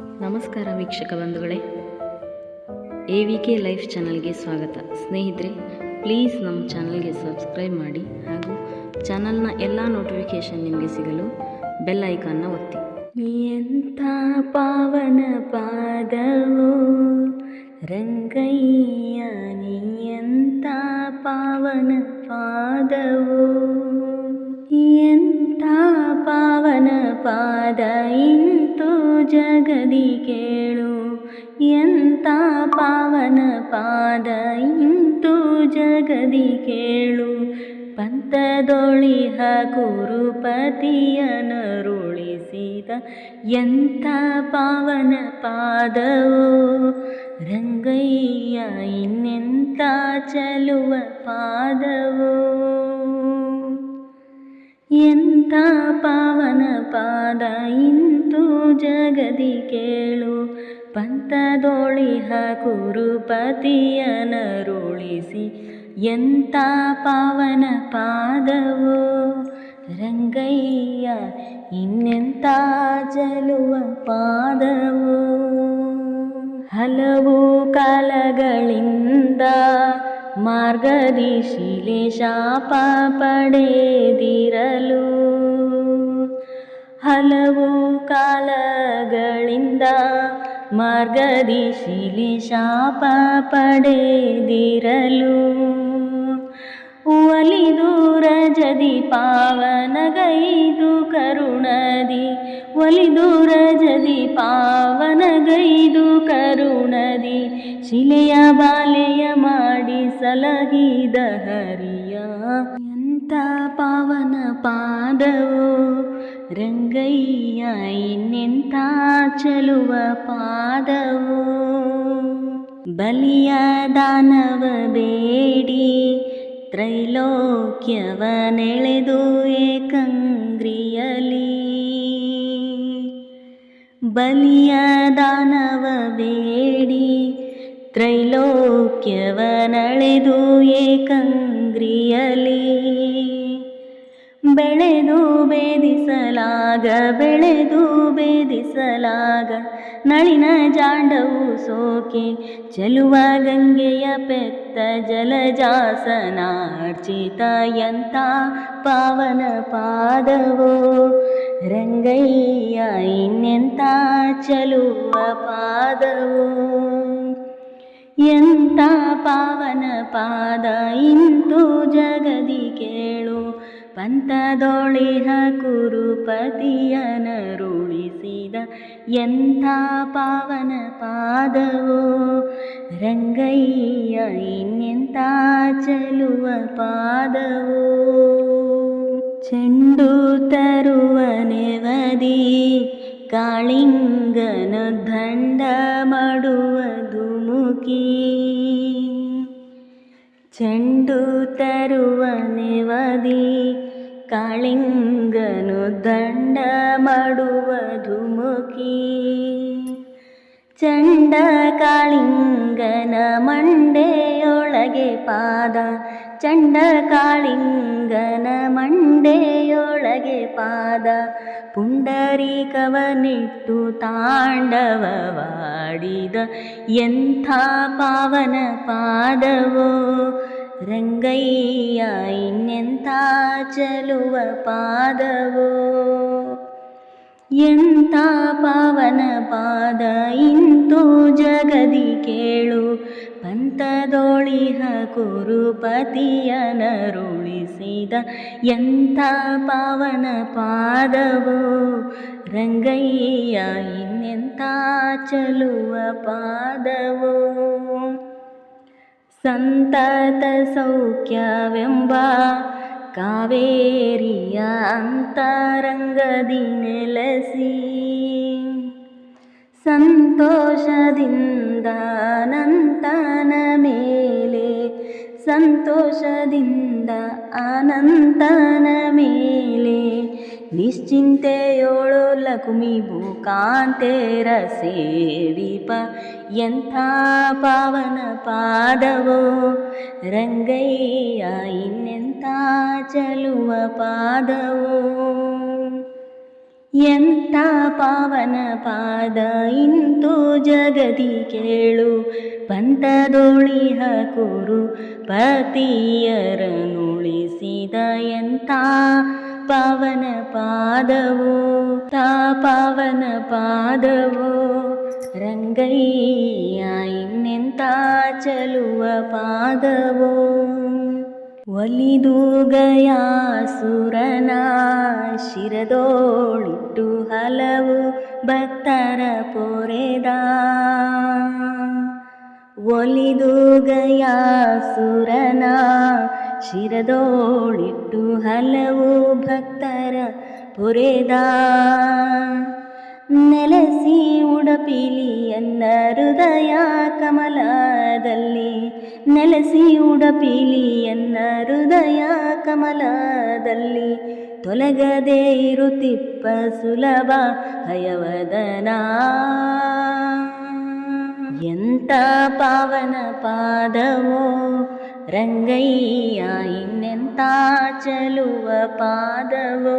ನಮಸ್ಕಾರ ವೀಕ್ಷಕ ಬಂಧುಗಳೇ. ಎ ವಿ ಕೆ ಲೈಫ್ ಚಾನಲ್ಗೆ ಸ್ವಾಗತ. ಸ್ನೇಹಿತರೆ, ಪ್ಲೀಸ್ ನಮ್ಮ ಚಾನಲ್ಗೆ ಸಬ್ಸ್ಕ್ರೈಬ್ ಮಾಡಿ ಹಾಗೂ ಚಾನಲ್ನ ಎಲ್ಲ ನೋಟಿಫಿಕೇಷನ್ ನಿಮಗೆ ಸಿಗಲು ಬೆಲ್ ಐಕಾನ್ನ ಒತ್ತಿ. ಎಂಥ ಪಾವನ ಪಾದವು, ರಂಗಯ್ಯ ಎಂಥ ಪಾವನ ಪಾದವು ಪಾವನ ಪಾದ ಇಂತು ಜಗದಿ ಕೇಳು. ಎಂಥ ಪಾವನ ಪಾದ ಇಂತು ಜಗದಿ ಕೇಳು. ಪಂಥದೊಳಿಹ ಕುರುಪತಿಯನರುಳಿಸಿದ ಎಂಥ ಪಾವನ ಪಾದವು? ರಂಗಯ್ಯ ಇನ್ನೆಂಥ ಚಲುವ ಪಾದವು? ಎಂಥ ಪಾವನ ಪಾದ ಇಂತು ಜಗದಿ ಕೇಳು. ಪಂಥದೊಳಿಹ ಕುರುಪತಿಯನರುಳಿಸಿ ಎಂಥ ಪಾವನ ಪಾದವು ರಂಗಯ್ಯ ಇನ್ನೆಂಥ ಚಲುವ ಪಾದವು? ಹಲವು ಕಾಲಗಳಿಂದ ಮಾರ್ಗದಿ ಶಿಲೆ ಶಾಪ ಪಡೆದಿರಲು. ಹಲವು ಕಾಲಗಳಿಂದ ಮಾರ್ಗದಿ ಶಿಲೆ ಶಾಪ ಪಡೆದಿರಲು. ಒಲಿದು ರಜದಿ ಪಾವನಗೈದು ಕರುಣದಿ. ಒಲಿದು ರಜದಿ ಪಾವನಗೈದು ಕರುಣದಿ. ಶಿಲೆಯ ಬಾಲೆಯ ಮಾಡಿ ಸಲಹಿದ ಹರಿಯ. ಎಂಥ ಪಾವನ ಪಾದವು, ರಂಗಯ್ಯ ಇನ್ನೆಂಥ ಚಲುವ ಪಾದವು. ಬಲಿಯ ದಾನವ ಬೇಡಿ ತ್ರೈಲೋಕ್ಯವನೆಳೆದು ಏಕಂಗ್ರಿಯಲಿ ಬಲಿಯ ದಾನವ ಬೇಡಿ ತ್ರೈಲೋಕ್ಯವನಳೆದು ಏಕಂಗ್ರಿಯಲಿ ಬೆಳೆದು ಬೇದಿಸಲಾಗ ಬೆಳೆದು ಬೇದಿಸಲಾಗ ನಳಿನ ಜಾಂಡವು ಸೋಕೆ, ಚಲುವ ಗಂಗೆಯ ಪೆತ್ತ ಜಲಜಾಸನಾರ್ಚಿತ ಎಂಥ ಪಾವನ ಪಾದವೋ? ರಂಗಯ್ಯ, ಇನ್ನೆಂಥ ಚಲುವ ಪಾದವೋ? ಎಂಥ ಪಾವನ ಪಾದ ಇಂತು ಜಗದಿ ಕೇಳು ಪಂಥದೊಳಿಹ ಕುರುಪತಿಯನರುಳಿಸಿದ ಎಂಥ ಪಾವನ ಪಾದವೋ ರಂಗಯ್ಯ ಇನ್ನೆಂಥ ಚಲುವ ಪಾದವೋ ಚೆಂಡು ತರುವ ನೆವದಿ ಕಾಳಿಂಗನ ದಂಡ ಮಾಡುವ ಧುಮುಕಿ ಚೆಂಡು ತರುವ ನೆವದಿ ಕಾಳಿಂಗನು ದಂಡ ಮಾಡುವ ಧುಮುಕಿ ಚಂಡ ಕಾಳಿಂಗನ ಮಂಡೆಯೊಳಗೆ ಪಾದ. ಚಂಡ ಕಾಳಿಂಗನ ಮಂಡೆಯೊಳಗೆ ಪಾದ. ಪುಂಡರೀಕವನಿಟ್ಟು ತಾಂಡವವಾಡಿದ ಎಂಥ ಪಾವನ ಪಾದವೋ. ರಂಗಯ್ಯ ಇನ್ನೆಂಥ ಚಲುವ ಪಾದವೋ? ಎಂಥ ಪಾವನ ಪಾದ? ಇಂತೂ ಜಗದಿ ಕೇಳು. ಪಂಥದೊಳಿಹ ಕುರುಪತಿಯನರುಳಿಸಿದ ಎಂಥ ಪಾವನ ಪಾದವೋ? ರಂಗಯ್ಯ ಇನ್ನೆಂಥ ಚಲುವ ಪಾದವೋ? ಸಂತತ ಸೌಖ್ಯವೆಂಬ ಕಾವೇರಿಯ ಅಂತರಂಗದಿ ನೆಲೆಸಿ ಸಂತೋಷದಿಂದ ಅನಂತನ ಮೇಲೆ ಸಂತೋಷದಿಂದ ಅನಂತನ ಮೇಲೆ ನಿಶ್ಚಿಂತೆಯೋಳು ಲಕ್ಷ್ಮಿ ಭೂಕಾಂತೇರ ಸೇವಿಪ. ಎಂಥ ಪಾವನ ಪಾದವೋ ರಂಗಯ್ಯ ಇನ್ನೆಂಥ ಚಲುವ ಪಾದವೋ. ಎಂಥ ಪಾವನ ಪಾದ ಇಂತು ಜಗದಿ ಕೇಳು ಪಂಥದೋಳಿಹ ಕುರು ಪತಿಯರನುಳಿಸಿದ ಎಂಥ ಪಾವನ ಪಾದವೋ ತಾ ಪಾವನ ಪಾದವೋ ರಂಗಯ್ಯ ಇನ್ನೆಂಥ ಚಲುವ ಪಾದವೋ ಒಲಿದು ಗಯಾಸುರನ ಶಿರದೋಳಿಟ್ಟು ಹಲವು ಭಕ್ತರ ಪೊರೆದ. ಒಲಿದು ಗಯಾಸುರನ ಶಿರದೋಳಿಟ್ಟು ಹಲವು ಭಕ್ತರ ಪೊರೆದ. ನೆಲೆಸಿ ಉಡಪಿಲಿಯನ್ನ ಹೃದಯ ಕಮಲದಲ್ಲಿ ನೆಲೆಸಿ ಉಡಪಿಲಿಯನ್ನ ಹೃದಯ ಕಮಲದಲ್ಲಿ ತೊಲಗದೆ ಇರುತ್ತಿಪ್ಪ ಸುಲಭ ಹಯವದನ. ಎಂಥ ಪಾವನ ಪಾದವೋ ರಂಗಯ್ಯ ಇನ್ನೆಂಥ ಚಲುವ ಪಾದವೋ?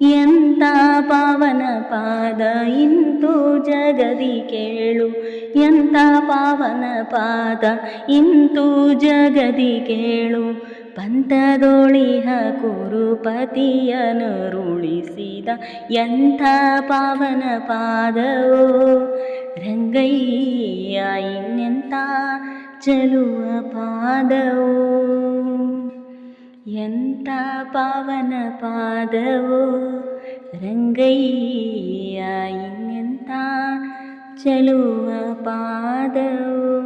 ಎಂಥ ಪಾವನ ಪಾದ ಇಂತು ಜಗದಿ ಕೇಳು ಎಂಥ ಪಾವನ ಪಾದ ಇಂತು ಜಗದಿ ಕೇಳು. ಪಂಥದೋಳಿಹ ಕುರುಪತಿಯನರುಳಿಸಿದ ಎಂಥ ಪಾವನ ಪಾದವೋ. ರಂಗಯ್ಯ ಇನ್ನೆಂಥ ಚಲುವ ಪಾದವೋ. ಎಂಥ ಪಾವನ ಪಾದವೋ. ರಂಗಯ್ಯ ಇನ್ನೆಂಥ ಚಲುವ ಪಾದವೋ